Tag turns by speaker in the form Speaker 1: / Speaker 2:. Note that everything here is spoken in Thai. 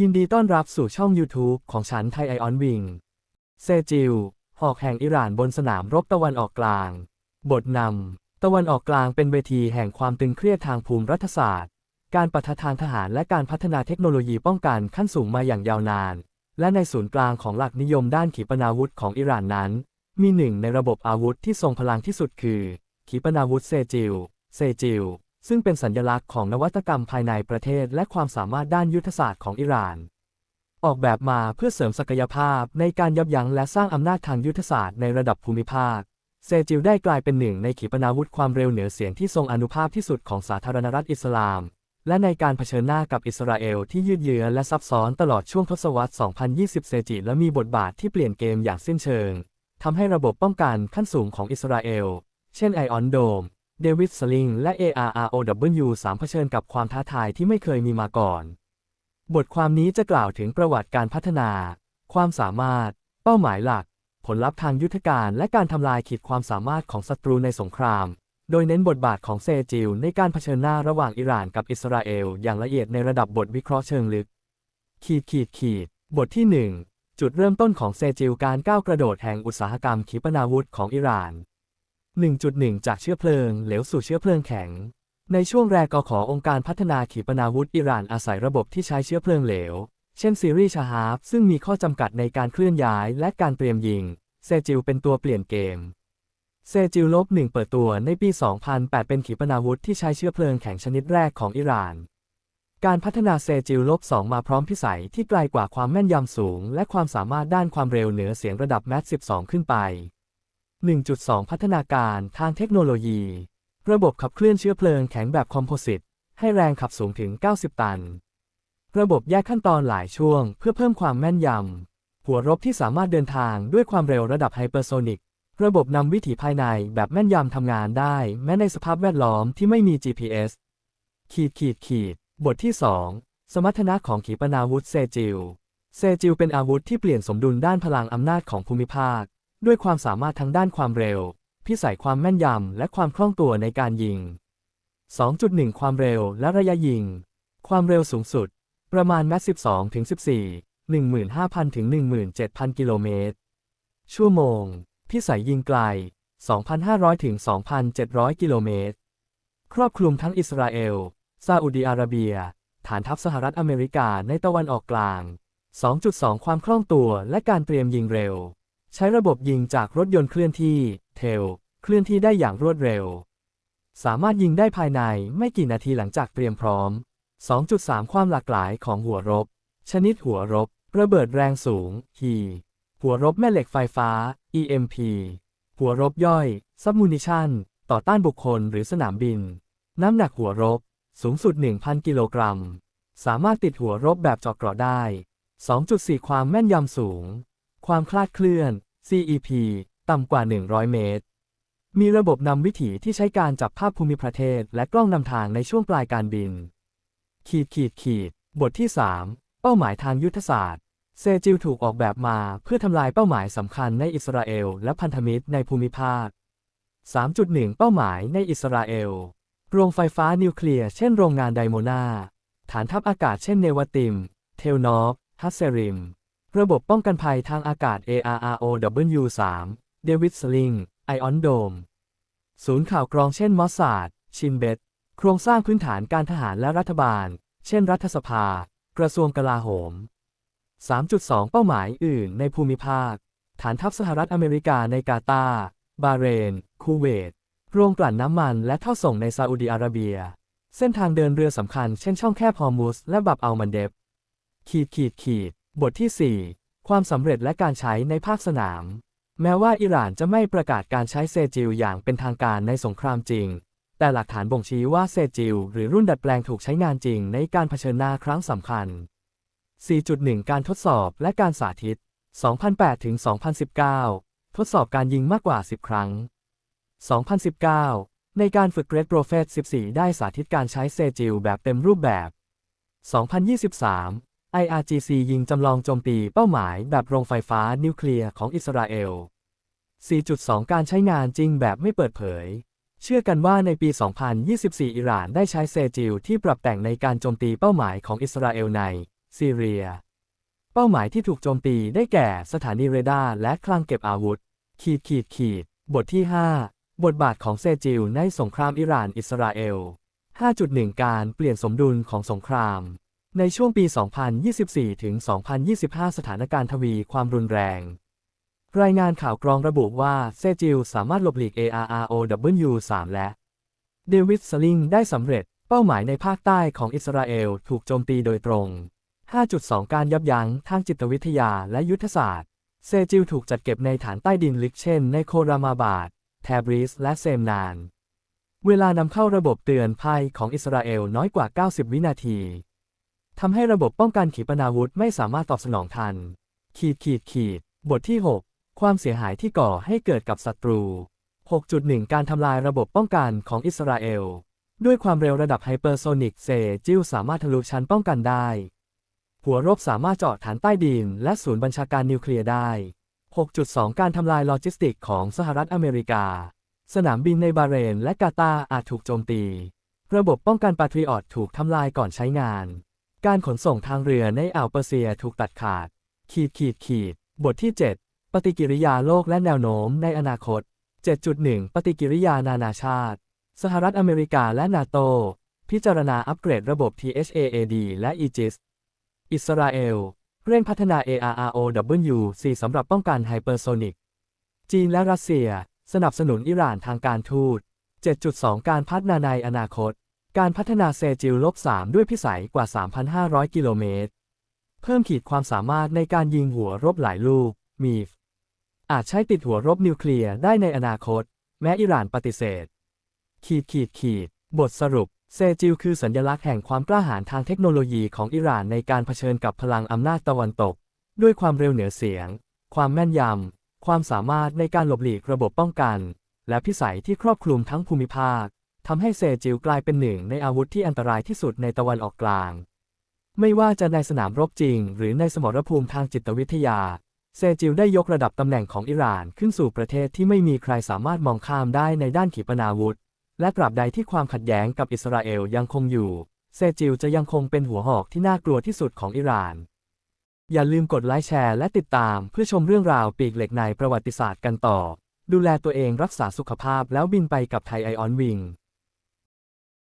Speaker 1: ยินดีต้อนรับสู่ช่อง YouTube ของฉันไทยไอออนวิง เซจิล หอกแห่งอิหร่านบนสนามรบตะวันออกกลาง บทนำ ตะวันออกกลางเป็นเวทีแห่งความตึงเครียดทางภูมิรัฐศาสตร์ การปะทะทางทหารและการพัฒนาเทคโนโลยีป้องกันขั้นสูงมาอย่างยาวนาน และในศูนย์กลางของหลักนิยมด้านขีปนาวุธของอิหร่านนั้น มีหนึ่งในระบบอาวุธที่ทรงพลังที่สุดคือ ขีปนาวุธเซจิล เซจิล ซึ่งเป็นสัญลักษณ์ของนวัตกรรมภายในประเทศ และความสามารถด้านยุทธศาสตร์ของอิหร่าน ออกแบบมาเพื่อเสริมศักยภาพในการยับยั้งและสร้างอำนาจทางยุทธศาสตร์ในระดับภูมิภาค เซจิลได้กลายเป็นหนึ่งในขีปนาวุธความเร็วเหนือเสียงที่ทรงอนุภาพที่สุดของสาธารณรัฐอิสลาม และในการเผชิญหน้ากับอิสราเอลที่ยืดเยื้อและซับซ้อนตลอดช่วงทศวรรษ 2020 เซจิและมีบทบาทที่เปลี่ยนเกมอย่างสิ้นเชิงทำให้ระบบป้องกันขั้นสูงของอิสราเอล เช่นไอออนโดม เดวิดสลิงและ ARROW 3เผชิญกับความท้าทายที่ไม่เคยมีมาก่อน บทความนี้จะกล่าวถึงประวัติการพัฒนา ความสามารถ เป้าหมายหลัก ผลลัพธ์ทางยุทธการและการทำลายขีดความสามารถของศัตรูในสงคราม โดยเน้นบทบาทของเซจิลในการเผชิญหน้าระหว่างอิหร่านกับอิสราเอล อย่างละเอียดในระดับบทวิเคราะห์เชิงลึก ขีดขีดขีด บทที่ 1 จุดเริ่มต้นของเซจิลการก้าวกระโดดแห่งอุตสาหกรรมขีปนาวุธของอิหร่าน 1.1 จากเชื้อเพลิง เหลวสู่เชื้อเพลิงแข็ง ในช่วงแรกกขอองค์การพัฒนาขีปนาวุธอิหร่านอาศัยระบบที่ใช้เชื้อเพลิงเหลว เช่นซีรีส์ชาฮาฟซึ่งมีข้อจำกัดในการเคลื่อนย้ายและการเตรียมยิง เซจิลเป็นตัวเปลี่ยนเกม เซจิลลบหนึ่งเปิดตัวในปี 2008 เป็นขีปนาวุธที่ใช้เชื้อเพลิงแข็งชนิดแรกของอิหร่าน การพัฒนาเซจิลลบ2มาพร้อมพิสัยที่ไกลกว่าความแม่นยำสูง และความสามารถด้านความเร็วเหนือเสียงระดับแมท12 ขึ้นไป 1.2 พัฒนาการทางเทคโนโลยี ระบบขับเคลื่อนเชื้อเพลิงแข็งแบบคอมโพสิต ให้แรงขับสูงถึง 90 ตัน ระบบแยกขั้นตอนหลายช่วง เพื่อเพิ่มความแม่นยำ หัวรบที่สามารถเดินทางด้วยความเร็วระดับไฮเปอร์โซนิก ระบบนำวิถีภายในแบบแม่นยำทำงานได้ แม้ในสภาพแวดล้อมที่ไม่มี GPS ขีดขีดขีด บทที่ 2 สมรรถนะของขีปนาวุธเซจิล เซจิลเป็นอาวุธที่เปลี่ยนสมดุลด้านพลังอำนาจของภูมิภาค ด้วยความสามารถทั้งด้านความเร็ว พิสัยความแม่นยำ และความคล่องตัวในการยิง 2.1 ความเร็วและระยะยิง ความเร็วสูงสุด ประมาณแมส12ถึง14 15,000 ถึง 17,000 กิโลเมตร ชั่วโมง พิสัยยิงไกล 2,500 ถึง 2,700 กิโลเมตร ครอบคลุมทั้งอิสราเอล ซาอุดีอาระเบีย ฐานทัพสหรัฐอเมริกาในตะวันออกกลาง 2.2 ความคล่องตัวและการเตรียมยิงเร็ว ใช้ระบบยิงจากรถยนต์เคลื่อนที่เทลเคลื่อนที่ได้อย่างรวดเร็ว สามารถยิงได้ภายในไม่กี่นาทีหลังจากเตรียมพร้อม 2.3 ความหลากหลายของหัวรบ ชนิดหัวรบ ระเบิดแรงสูง HE หัวรบแม่เหล็กไฟฟ้า EMP หัวรบย่อย Submunition ต่อต้านบุคคลหรือสนามบิน น้ำหนักหัวรบ สูงสุด 1,000 กิโลกรัม สามารถติดหัวรบแบบเจาะเกราะได้ 2.4 ความแม่นยำสูง ความคลาดเคลื่อน CEP ต่ำกว่า 100 เมตร มีระบบนำวิถีที่ใช้การจับภาพภูมิประเทศ และกล้องนำทางในช่วงปลายการบิน ขีดขีดขีด บทที่ 3 เป้าหมายทางยุทธศาสตร์ เซจิลถูกออกแบบมาเพื่อทำลายเป้าหมายสำคัญในอิสราเอลและพันธมิตรในภูมิภาค 3.1 เป้าหมายในอิสราเอล โรงไฟฟ้านิวเคลียร์เช่นโรงงานไดโมนา ฐานทัพอากาศเช่นเนวติม เทลนอฟฮัสเซริม ระบบป้องกันภัยทางอากาศ ARROW3 เดวิดสลิง ไอออนโดม ศูนย์ข่าวกรองเช่นมอสซาดชินเบต โครงสร้างพื้นฐานการทหารและรัฐบาล เช่นรัฐสภา กระทรวงกลาโหม 3.2 เป้าหมายอื่นในภูมิภาค ฐานทัพสหรัฐอเมริกาในกาตาร์บาเรน คูเวต โรงกลั่นน้ำมันและท่อส่งในซาอุดิอาระเบีย เส้นทางเดินเรือสำคัญ เช่นช่องแคบฮอร์มุสและบับอัลมันเดบ ขีดขีดขีด บทที่ 4 ความสำเร็จและการใช้ในภาคสนาม แม้ว่าอิหร่านจะไม่ประกาศการใช้เซจิลอย่างเป็นทางการในสงครามจริง แต่หลักฐานบ่งชี้ว่าเซจิลหรือรุ่นดัดแปลงถูกใช้งานจริงในการเผชิญหน้าครั้งสำคัญ 4.1 การทดสอบและการสาธิต 2008 ถึง 2019 ทดสอบการยิงมากกว่า 10 ครั้ง 2019 ในการฝึกเกรดโปรเฟส14 ได้สาธิตการใช้เซจิลแบบเต็มรูปแบบ 2023 IRGC ยิงจำลองโจมตีเป้าหมายแบบโรงไฟฟ้านิวเคลียร์ของอิสราเอล 4.2 การใช้งานจริงแบบไม่เปิดเผย เชื่อกันว่าในปี 2024 อิหร่านได้ใช้เซจิลที่ปรับแต่งในการโจมตีเป้าหมายของอิสราเอลในซีเรีย เป้าหมายที่ถูกโจมตีได้แก่สถานีเรดาร์และคลังเก็บอาวุธ ขีดขีดขีด บทที่ 5 บทบาทของเซจิลในสงครามอิหร่านอิสราเอล 5.1 การเปลี่ยนสมดุลของสงคราม ในช่วงปี 2024 ถึง 2025 สถานการณ์ทวีความรุนแรง รายงานข่าวกรองระบุว่า เซจิลสามารถหลบหลีก ARROW 3และ เดวิดสลิงได้สำเร็จ เป้าหมายในภาคใต้ของอิสราเอลถูกโจมตีโดยตรง 5.2 การยับยั้งทางจิตวิทยาและยุทธศาสตร์ เซจิลถูกจัดเก็บในฐานใต้ดินลึกเช่น ในโครามาบาดแทบริส และเซมนาน เวลานำเข้าระบบเตือนภัยของอิสราเอลน้อยกว่า 90 วินาที ทำให้ระบบป้องกันขีปนาวุธไม่สามารถตอบสนองทัน ขีดขีดขีด บทที่ 6 ความเสียหายที่ก่อให้เกิดกับศัตรู 6.1 การทำลายระบบป้องกันของอิสราเอล ด้วยความเร็วระดับไฮเปอร์โซนิกเซจิลสามารถทะลุชั้นป้องกันได้ หัวรบสามารถเจาะฐานใต้ดินและศูนย์บัญชาการนิวเคลียร์ได้ 6.2 การทำลายโลจิสติกของสหรัฐอเมริกา สนามบินในบาเรนและกาตาร์อาจถูกโจมตี ระบบป้องกันปาทริออตถูกทำลายก่อนใช้งาน การขนส่งทางเรือในอ่าวเปอร์เซียถูกตัดขาด ขีดขีดขีด บทที่ 7 ปฏิกิริยาโลกและแนวโน้มในอนาคต 7.1 ปฏิกิริยานานาชาติ สหรัฐอเมริกาและนาโต พิจารณาอัปเกรดระบบ THAAD และ EGIS อิสราเอล เร่งพัฒนา ARROW4 สำหรับป้องกันไฮเปอร์โซนิก จีนและรัสเซีย สนับสนุนอิหร่านทางการทูต 7.2 การพัฒนาในอนาคต การพัฒนาเซจิลลบ3ด้วยพิสัยกว่า 3,500 กิโลเมตร เพิ่มขีดความสามารถในการยิงหัวรบหลายลูก มีฟ อาจใช้ติดหัวรบนิวเคลียร์ได้ในอนาคต แม้อิหร่านปฏิเสธ ขีดขีดขีด บทสรุป เซจิลคือสัญลักษณ์แห่งความกล้าหาญทางเทคโนโลยีของอิหร่านในการเผชิญกับพลังอำนาจตะวันตก ด้วยความเร็วเหนือเสียง ความแม่นยำ ความสามารถในการหลบหลีกระบบป้องกัน และพิสัยที่ครอบคลุมทั้งภูมิภาค ทำให้เซจิลกลายเป็นหนึ่งในอาวุธที่อันตรายที่สุดในตะวันออกกลาง ไม่ว่าจะในสนามรบจริง หรือในสมรภูมิทางจิตวิทยา เซจิลได้ยกระดับตำแหน่งของอิหร่านขึ้นสู่ประเทศที่ไม่มีใครสามารถมองข้ามได้ในด้านขีปนาวุธ และตราบใดที่ความขัดแย้งกับอิสราเอลยังคงอยู่ เซจิลจะยังคงเป็นหัวหอกที่น่ากลัวที่สุดของอิหร่าน อย่าลืมกดไลค์แชร์และติดตามเพื่อชมเรื่องราวปีกเหล็กในประวัติศาสตร์กันต่อ ดูแลตัวเองรักษาสุขภาพแล้วบินไปกับไทยไอออนวิง